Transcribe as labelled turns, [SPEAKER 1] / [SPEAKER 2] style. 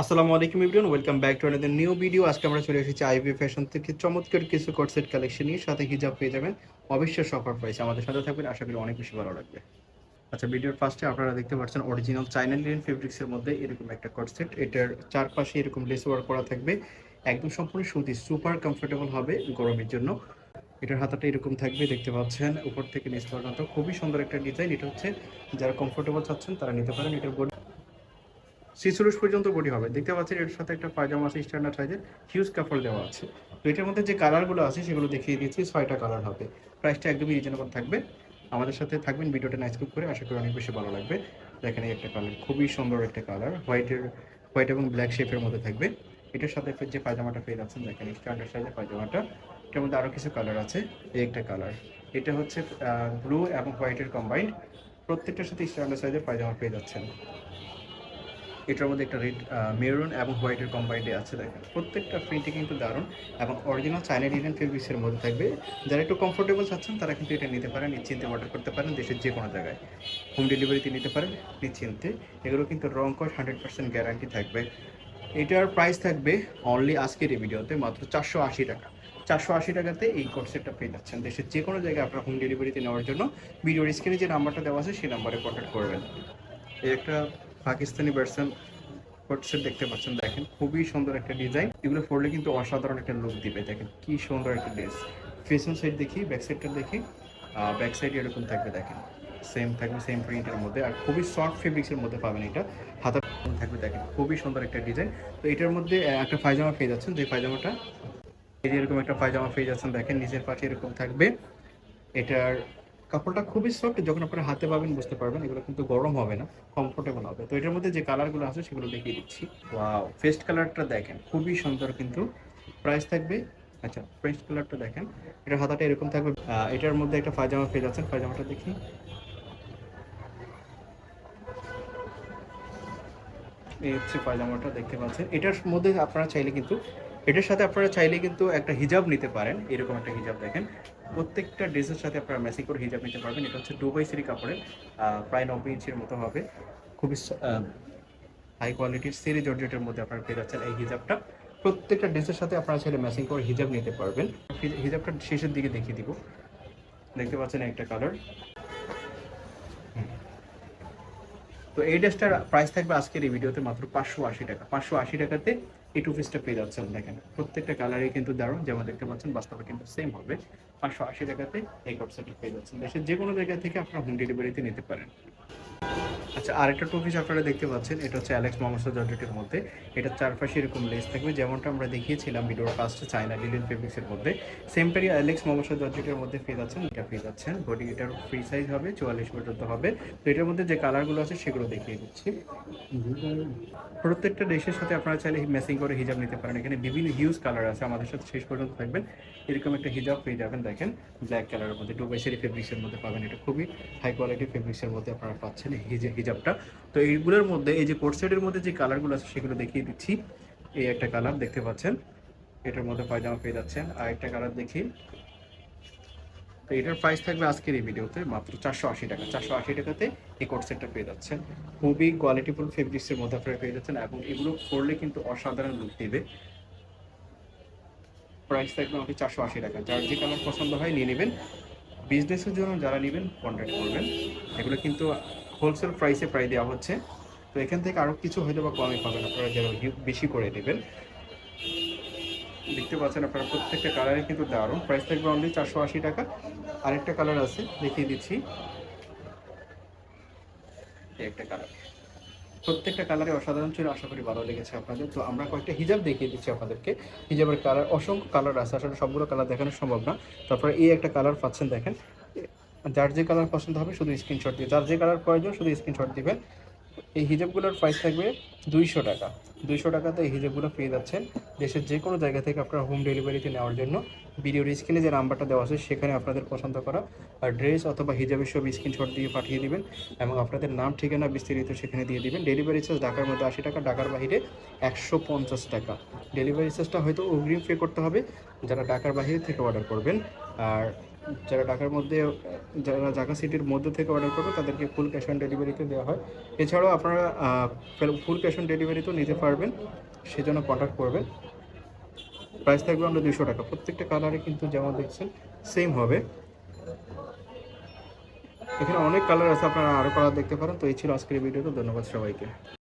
[SPEAKER 1] আসসালামু আলাইকুম ইবরিয়ান welcome back to another new video আজকে আমরা চলে এসেছি আইবি ফ্যাশন থেকে চমৎকার কিছু কোটসেট কালেকশন নিয়ে, সাথে হিজাব পেয়ে যাবেন অবশ্যই সফর প্রাইস আমাদের সাথে থাকবেন, আশা করি অনেক বেশি ভালো লাগবে। আচ্ছা ভিডিওর ফার্স্টে আপনারা দেখতে পাচ্ছেন অরিজিনাল চাইনা লিনেন ফেব্রিক্সের মধ্যে এরকম একটা কোটসেট এটার চারপাশে এরকম লেস ওয়ার্ক করা থাকবে। একদম সম্পূর্ণ সুতি সুপার কমফোর্টেবল হবে গরমের জন্য। এটার হাতাটা এরকম থাকবে, দেখতে পাচ্ছেন, উপর থেকে নিচ পর্যন্ত। খুবই সুন্দর একটা ডিজাইন এটা হচ্ছে যারা কমফোর্টেবল চাচ্ছেন, তারা নিতে পারেন। এটার বডি পর্যন্ত বডি হবে। দেখতে পাচ্ছেন এর সাথে একটা পায়জামা আছে স্ট্যান্ডার্ড সাইজের হিউজ কাপড় দেওয়া আছে। তো এটার মধ্যে যে কালারগুলো আছে, সেগুলো দেখিয়ে দিয়েছি ছয়টা কালার হবে। প্রাইসটা একদমই রিজনেবল থাকবে। আমাদের সাথে থাকবেন, ভিডিওটা নাইস করে, আশা করি অনেক বেশি ভালো লাগবে। দেখেন একটা কালার খুবই সুন্দর একটা কালার হোয়াইটের হোয়াইট এবং ব্ল্যাক শেপের মধ্যে থাকবে। এটার সাথে যে পায়জামাটা পেয়ে যাচ্ছেন, দেখেন স্ট্যান্ডার্ড সাইজের পায়জামাটা, এটার মধ্যে আরও কিছু কালার আছে, এই একটা কালার এটা হচ্ছে ব্লু এবং হোয়াইটের কম্বাইন্ড প্রত্যেকটার সাথে স্ট্যান্ডার্ড সাইজের পায়জামা পেয়ে যাচ্ছেন। এটার মধ্যে একটা রেড মেরুন এবং হোয়াইটের কম্বাইন কম্বাইন্ডে আছে, দেখেন। প্রত্যেকটা প্রিন্টে কিন্তু দারুণ এবং অরিজিনাল চাইনা ডিজাইন ফেব্রিক্সের মধ্যে থাকবে। যারা একটু কমফোর্টেবল চাচ্ছেন, তারা কিন্তু এটা নিতে পারেন, নিশ্চিন্তে অর্ডার করতে পারেন দেশের যে কোনো জায়গায়। হোম ডেলিভারিতে নিতে পারেন, নিশ্চিন্তে। এগুলো কিন্তু রং কস হান্ড্রেড পার্সেন্ট গ্যারান্টি থাকবে। এটার প্রাইস থাকবে অনলি আজকের এই ভিডিওতে মাত্র চারশো আশি টাকা। চারশো আশি টাকাতে এই কোর্সেটটা পেয়ে যাচ্ছেন। দেশের যে কোনো জায়গায় আপনার হোম ডেলিভারিতে নেওয়ার জন্য ভিডিওর স্ক্রিনে যে নাম্বারটা দেওয়া আছে, সেই নাম্বারে কন্ট্যাক্ট করবেন। এই একটা পাকিস্তানি কোটসেট দেখতে পাচ্ছেন, দেখেন। খুবই সুন্দর একটা ডিজাইন এগুলো পরলে কিন্তু অসাধারণ একটা লুক দিবে, দেখেন। কি সুন্দর একটা ড্রেস ফেশন সাইড দেখি ব্যাক সাইডটা দেখি ব্যাক সাইড এরকম থাকবে, দেখেন। সেম থাকবে সেম প্রিন্টের মধ্যে। আর খুবই সফট ফেব্রিক্সের মধ্যে পাবেন এটা। হাতা থাকবে, দেখেন। খুবই সুন্দর একটা ডিজাইন তো এটার মধ্যে একটা পায়জামা পেয়ে যাচ্ছেন। যে পায়জামাটা এরকম একটা পায়জামা পেয়ে যাচ্ছেন, দেখেন। নিচের পাশে এরকম থাকবে। এটার কাপড়টা খুবই সফট যখন আপনারা হাতে পাবেন বুঝতে পারবেন, এগুলো কিন্তু গরম হবে না কমফোর্টেবল হবে। তো এটার মধ্যে যে কালারগুলো আছে, সেগুলো দেখিয়ে দিচ্ছি। ওয়াও ফেস্ট কালারটা দেখেন, খুবই সুন্দর কিন্তু প্রাইস থাকবে। আচ্ছা ফেস্ট কালারটা দেখেন, এটার হাতাটা এরকম থাকবে। এটার মধ্যে একটা পায়জামা পেয়ে যাচ্ছেন পায়জামাটা দেখি। এই হচ্ছে পায়জামাটা দেখতে পাচ্ছেন। এটার মধ্যে আপনারা চাইলে কিন্তু এটার সাথে আপনারা চাইলে কিন্তু একটা হিজাব নিতে পারেন, এরকম একটা হিজাব দেখেন। প্রত্যেকটা ড্রেসের সাথে আপনারা ম্যাচিং করে হিজাব নিতে পারবেন, এটা হচ্ছে দুবাই সিরি কাপড়ের প্রায় নব্বই ইঞ্চির মতো হবে। খুবই হাই কোয়ালিটির সিরি জর্জেটের মধ্যে আপনারা পেয়ে যাচ্ছেন এই হিজাবটা। প্রত্যেকটা ড্রেসের সাথে আপনারা চাইলে ম্যাচিং করে হিজাব নিতে পারবেন। হিজাবটা শেষের দিকে দেখিয়ে দিব। দেখতে পাচ্ছেন একটা কালার। তো এই ড্রেসটার প্রাইস থাকবে আজকের এই ভিডিওতে মাত্র পাঁচশো আশি টাকা। পাঁচশো আশি টাকাতে এই টু পিসটা পেয়ে যাচ্ছেন দেখেন। প্রত্যেকটা কালারই কিন্তু দারুণ, যেমন দেখতে পাচ্ছেন, বাস্তবে কিন্তু সেম হবে। পাঁচশো আশি টাকাতে এই কপসেটটা পেয়ে যাচ্ছেন। দেশের যে কোনো জায়গা থেকে আপনারা হোম ডেলিভারিতে নিতে পারেন। আচ্ছা আরেকটা টু পিস আপনারা দেখতে পাচ্ছেন, এটা হচ্ছে অ্যালেক্স মামসা জর্জেটের মধ্যে। এটা চারপাশে এরকম লেস থাকবে। যেমনটা আমরা দেখিয়েছিলাম ভিডিওর ফার্স্টে চায়না লিলেন ফেব্রিক্সের মধ্যে সেমটারই অ্যালেক্স মামসা জর্জেটের মধ্যে পেয়ে যাচ্ছেন। এটা পেয়ে যাচ্ছেন। বডি এটার ফ্রি সাইজ হবে, চুয়াল্লিশ পর্যন্ত হবে। তো এটার মধ্যে যে কালারগুলো আছে, সেগুলো দেখিয়ে দিচ্ছি। প্রত্যেকটা ড্রেসের সাথে আপনারা চাইলে ম্যাচিং করে হিজাব নিতে পারেন। এখানে বিভিন্ন হিউজ কালার আছে। আমাদের সাথে শেষ পর্যন্ত থাকবেন। এরকম একটা হিজাব পেয়ে যাবেন, দেখেন। ব্ল্যাক কালারের মধ্যে ডুবাই সেরি ফেব্রিক্সের মধ্যে পাবেন। এটা খুবই হাই কোয়ালিটি ফেব্রিক্সের মধ্যে আপনারা পাচ্ছেন। এই হিজা- হিজাবটা তো এইগুলোর মধ্যে, এই যে কোট মধ্যে যে কালারগুলো আছে, সেগুলো দেখিয়ে দিচ্ছি। এই একটা কালার দেখতে পাচ্ছেন। এটার মধ্যে পায়জামা পেয়ে যাচ্ছেন। আর একটা কালার দেখি। তো এটার প্রাইস থাকবে আজকের এই ভিডিওতে মাত্র চারশো আশি টাকা। চারশো আশি টাকাতে এই পেয়ে যাচ্ছেন। খুবই কোয়ালিটিফুল ফেব্রিক্সের মধ্যে আপনারা পেয়ে যাচ্ছেন এবং এগুলো পরলে কিন্তু অসাধারণ লুক দিবে। প্রাইস থাকবে আমাকে চারশো আশি টাকা। যার যে কালার পছন্দ হয় নিয়ে নেবেন। বিজনেসের জন্য যারা নেবেন কন্ট্যাক্ট করবেন। এগুলো কিন্তু হোলসেল প্রাইসে প্রায় দেওয়া হচ্ছে। তো এখান থেকে আরও কিছু হয়তো বা কমে পাবেন আপনারা হি- বেশি করে নেবেন। দেখতে পাচ্ছেন আপনারা প্রত্যেকটা কালারে কিন্তু দারুণ। প্রাইস থাকবে অনলি চারশো আশি টাকা। আরেকটা কালার আছে, দেখিয়ে দিচ্ছি। একটা কালার প্রত্যেকটা কালারে অসাধারণ ছিল আশা করি ভালো লেগেছে আপনাদের। তো আমরা কয়েকটা হিজাব দেখিয়ে দিচ্ছি আপনাদেরকে। হিজাবের কালার অসংখ্য কালার আছে। আসলে সবগুলো কালার দেখানো সম্ভব না। তারপরে এই একটা কালার পাচ্ছেন, দেখেন। যার যে কালার পছন্দ হবে শুধু স্ক্রিনশট দিয়ে যার যে কালার প্রয়োজন শুধু স্ক্রিনশট দিবেন এই হিজাবগুলোর প্রাইস থাকবে দুইশো টাকা। দুইশো টাকাতে এই হিজাবগুলো পেয়ে যাচ্ছেন দেশের যে কোনো জায়গা থেকে আপনারা হোম ডেলিভারিতে নেওয়ার জন্য। ভিডিওর স্ক্রিনে যে নাম্বারটা দেওয়া আছে সেখানে আপনাদের পছন্দ করা আর ড্রেস অথবা হিজাবের সব স্ক্রিনশট দিয়ে পাঠিয়ে দিবেন এবং আপনাদের নাম, ঠিকানা বিস্তারিত সেখানে দিয়ে দিবেন। ডেলিভারি চার্জ ঢাকার মধ্যে আশি টাকা, ঢাকার বাইরে একশো পঞ্চাশ টাকা। ডেলিভারি চার্জটা হয়তো অগ্রিম পে করতে হবে। যারা ঢাকার বাইরে থেকে অর্ডার করবেন, আর যারা ঢাকার মধ্যে, যারা ঢাকা সিটির মধ্যে থেকে অর্ডার করবে, তাদেরকে ফুল ক্যাশ অন ডেলিভারিতে দেওয়া হয়। এছাড়াও আপনারা ফুল ক্যাশ অন ডেলিভারিতেও নিতে পারবেন। সেজন্য কন্ট্যাক্ট করবেন। প্রাইস থাকবে আমরা দুশো টাকা। প্রত্যেকটা কালারে কিন্তু যেমন দেখছেন সেম হবে। এখানে অনেক কালার আছে, আপনারা আরও কালার দেখতে পারেন। তো এই ছিল আজকের ভিডিওতে। ধন্যবাদ সবাইকে।